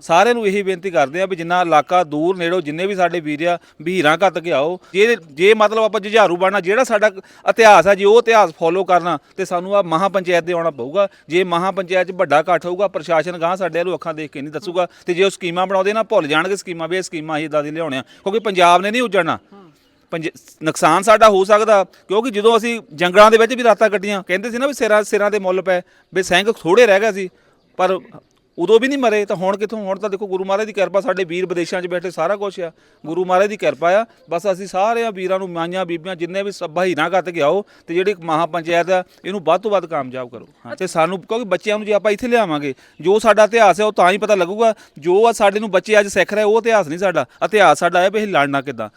ਸਾਰਿਆਂ ਨੂੰ ਇਹੀ ਬੇਨਤੀ ਕਰਦੇ ਆ ਵੀ ਜਿੰਨਾ ਇਲਾਕਾ ਦੂਰ ਨੇੜੋ ਜਿੰਨੇ ਵੀ ਸਾਡੇ ਵੀਰ ਆ ਵੀਰਾਂ ਘੱਟ ਕੇ ਆਓ। ਜੇ ਜੇ ਮਤਲਬ ਆਪਾਂ ਜੁਝਾਰੂ ਬਣਨਾ, ਜਿਹੜਾ ਸਾਡਾ ਇਤਿਹਾਸ ਆ ਜੇ, ਉਹ ਇਤਿਹਾਸ ਫੋਲੋ ਕਰਨਾ, ਤੇ ਸਾਨੂੰ ਆ ਮਹਾ ਪੰਚਾਇਤ ਦੇ ਆਉਣਾ ਪਊਗਾ। ਜੇ ਮਹਾ ਪੰਚਾਇਤ 'ਚ ਵੱਡਾ ਇਕੱਠ ਹੋਊਗਾ, ਪ੍ਰਸ਼ਾਸਨ ਗਾਂ ਸਾਡੇ ਵੱਲੋਂ ਅੱਖਾਂ ਦੇਖ ਕੇ ਨਹੀਂ ਦੱਸੂਗਾ, ਤੇ ਜੇ ਉਹ ਸਕੀਮਾਂ ਬਣਾਉਂਦੇ ਨਾ, ਭੁੱਲ ਜਾਣਗੇ ਸਕੀਮਾਂ ਵੀ, ਇਹ ਸਕੀਮਾਂ ਅਸੀਂ ਇਦਾਂ ਦੀ ਲਿਆਉਣੀਆਂ ਕਿਉਂਕਿ ਪੰਜਾਬ ਨੇ ਨਹੀਂ ਉੱਜੜਨਾ। ਪੰਜ ਨੁਕਸਾਨ ਸਾਡਾ ਹੋ ਸਕਦਾ, ਕਿਉਂਕਿ ਜਦੋਂ ਅਸੀਂ ਜੰਗਲਾਂ ਦੇ ਵਿੱਚ ਵੀ ਰਾਤਾਂ ਕੱਟੀਆਂ, ਕਹਿੰਦੇ ਸੀ ਨਾ ਵੀ ਸਿਰਾਂ ਸਿਰਾਂ ਦੇ ਮੁੱਲ ਪਏ ਵੀ ਸਿੰਘ ਥੋੜੇ ਰਹਿ ਗਏ ਸੀ, ਪਰ ਉਦੋਂ ਵੀ ਨਹੀਂ ਮਰੇ ਤਾਂ ਹੁਣ ਕਿੱਥੋਂ? ਹੁਣ ਤਾਂ ਦੇਖੋ ਗੁਰੂ ਮਹਾਰਾਜ ਦੀ ਕਿਰਪਾ ਸਾਡੇ ਵੀਰ ਵਿਦੇਸ਼ਾਂ 'ਚ ਬੈਠੇ ਸਾਰਾ ਕੁਝ ਆ। ਗੁਰੂ ਮਹਾਰਾਜ ਦੀ ਕਿਰਪਾ ਆ। ਬਸ ਅਸੀਂ ਸਾਰਿਆਂ ਵੀਰਾਂ ਨੂੰ ਮਾਈਆਂ ਬੀਬੀਆਂ ਜਿੰਨੇ ਵੀ ਸਭ ਹੀਰਾਂ ਕੱਤ ਕੇ ਆਓ ਤੇ ਜਿਹੜੀ ਮਹਾ ਪੰਚਾਇਤ ਆ ਇਹਨੂੰ ਵੱਧ ਤੋਂ ਵੱਧ ਕਾਮਯਾਬ ਕਰੋ। ਹਾਂ, ਤੇ ਸਾਨੂੰ ਕਿਉਂਕਿ ਬੱਚਿਆਂ ਨੂੰ ਜੇ ਆਪਾਂ ਇੱਥੇ ਲਿਆਵਾਂਗੇ ਜੋ ਸਾਡਾ ਇਤਿਹਾਸ ਹੈ ਉਹ ਤਾਂ ਹੀ ਪਤਾ ਲੱਗੂਗਾ। ਜੋ ਆ ਸਾਡੇ ਨੂੰ ਬੱਚੇ ਅੱਜ ਸਿੱਖ ਰਹੇ ਉਹ ਇਤਿਹਾਸ ਨਹੀਂ ਸਾਡਾ। ਇਤਿਹਾਸ ਸਾਡਾ ਹੈ ਵੀ ਅਸੀਂ ਲੜਨਾ ਕਿੱਦਾਂ।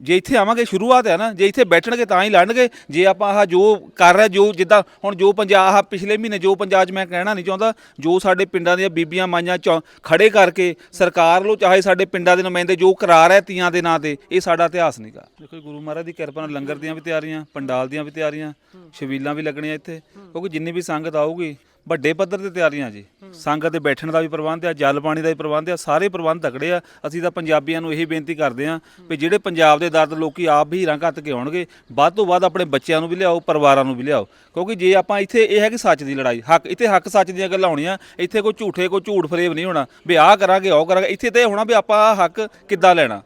ਜੇ ਇੱਥੇ ਆਵਾਂਗੇ ਸ਼ੁਰੂਆਤ ਹੈ ਨਾ ਜੇ ਇੱਥੇ ਬੈਠਣਗੇ ਤਾਂ ਹੀ ਲੜਨਗੇ। ਜੇ ਆਪਾਂ ਆਹ ਜੋ ਕਰ ਰਿਹਾ ਜੋ ਜਿੱਦਾਂ ਹੁਣ ਜੋ ਪੰਜਾਬ ਆਹ ਪਿਛਲੇ ਮਹੀਨੇ ਜੋ ਪੰਜਾਬ 'ਚ ਮੈਂ ਕਹਿਣਾ ਨਹੀਂ ਚਾਹੁੰਦਾ ਜੋ ਸਾਡੇ ਪਿੰਡਾਂ ਦੀਆਂ ਬੀਬੀਆਂ ਮਾਈਆਂ ਚੌ- ਖੜੇ ਕਰਕੇ ਸਰਕਾਰ ਵੱਲੋਂ ਚਾਹੇ ਸਾਡੇ ਪਿੰਡਾਂ ਦੇ ਨੁਮਾਇੰਦੇ ਜੋ ਕਰਾ ਰਿਹਾ ਤੀਆਂ ਦੇ ਨਾਂ ਤੇ ਇਹ ਸਾਡਾ ਇਤਿਹਾਸ ਨਹੀਂਗਾ ਦੇਖੋ ਜੀ, ਗੁਰੂ ਮਹਾਰਾਜ ਦੀ ਕਿਰਪਾ ਨਾਲ ਲੰਗਰ ਦੀਆਂ ਵੀ ਤਿਆਰੀਆਂ ਪੰਡਾਲ ਦੀਆਂ ਵੀ ਤਿਆਰੀਆਂ ਛਬੀਲਾਂ ਵੀ ਲੱਗਣੀਆਂ ਇੱਥੇ। ਕਿਉਂਕਿ ਜਿੰਨੀ ਵੀ ਸੰਗਤ ਆਊਗੀ ਵੱਡੇ ਪੱਧਰ ਤੇ ਤਿਆਰੀਆਂ ਜੀ। ਸੰਗਤ ਦੇ ਬੈਠਣ ਦਾ ਵੀ ਪ੍ਰਬੰਧ ਆ, ਜਲ ਪਾਣੀ ਦਾ ਵੀ ਪ੍ਰਬੰਧ ਆ, ਸਾਰੇ ਪ੍ਰਬੰਧ ਤਕੜੇ ਆ। ਅਸੀਂ ਤਾਂ ਪੰਜਾਬੀਆਂ ਨੂੰ ਇਹੀ ਬੇਨਤੀ ਕਰਦੇ ਆ ਵੀ ਜਿਹੜੇ ਪੰਜਾਬ ਦੇ ਦਰਦ ਲੋਕੀ ਆਪ ਵੀ ਹੀਰਾਂ ਘੱਤ ਕੇ ਆਉਣਗੇ, ਵੱਧ ਤੋਂ ਵੱਧ ਆਪਣੇ ਬੱਚਿਆਂ ਨੂੰ ਵੀ ਲਿਆਓ, ਪਰਿਵਾਰਾਂ ਨੂੰ ਵੀ ਲਿਆਓ। ਕਿਉਂਕਿ ਜੇ ਆਪਾਂ ਇੱਥੇ ਇਹ ਹੈ ਕਿ ਸੱਚ ਦੀ ਲੜਾਈ, ਹੱਕ, ਇੱਥੇ ਹੱਕ ਸੱਚ ਦੀਆਂ ਗੱਲਾਂ ਹੋਣੀਆਂ, ਇੱਥੇ ਕੋਈ ਝੂਠੇ, ਕੋਈ ਝੂਠ ਫਰੇਬ ਨਹੀਂ ਹੋਣਾ, ਵੀ ਆਹ ਕਰਾਂਗੇ, ਉਹ ਕਰਾਂਗੇ, ਇੱਥੇ ਤੇ ਇਹ ਹੋਣਾ ਵੀ ਆਪਾਂ ਆਹ ਹੱਕ ਕਿੱਦਾਂ ਲੈਣਾ।